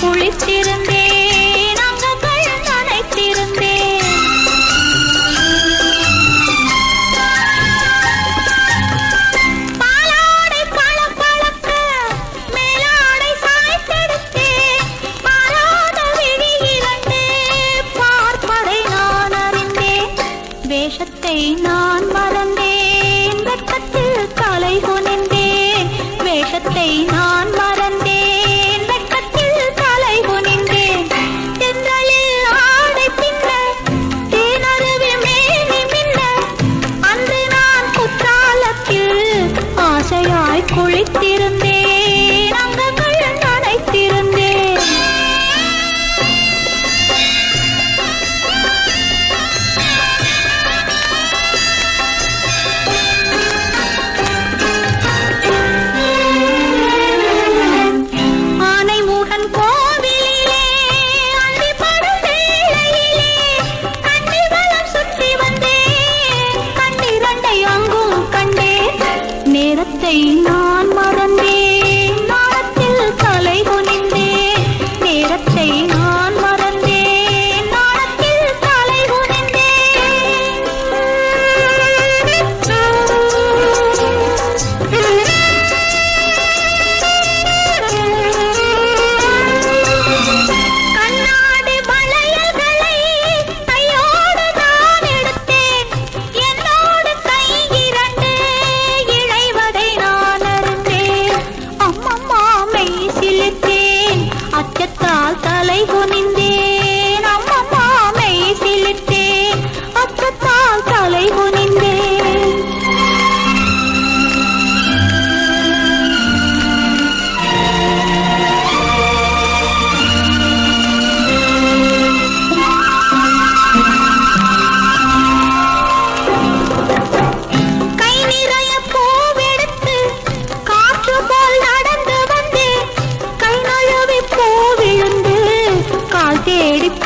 குளித்திருந்தேன் அங்கங்கள் நனைத்திருந்தேன் பாலாடை பளபளக்க, மேலாடை சாய்த்தெடுத்தேன். பாராத விழி பார்ப்பதை நான் அறிந்தேன். வேஷத்தை நான் குளித்திருந்தேன். நான் மறந்தேன்.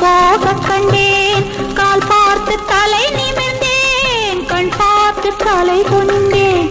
கோபம் கண்டேன். கால் பார்த்து தலை நிமிர்ந்தேன். கண் பார்த்து தலை கொண்டேன்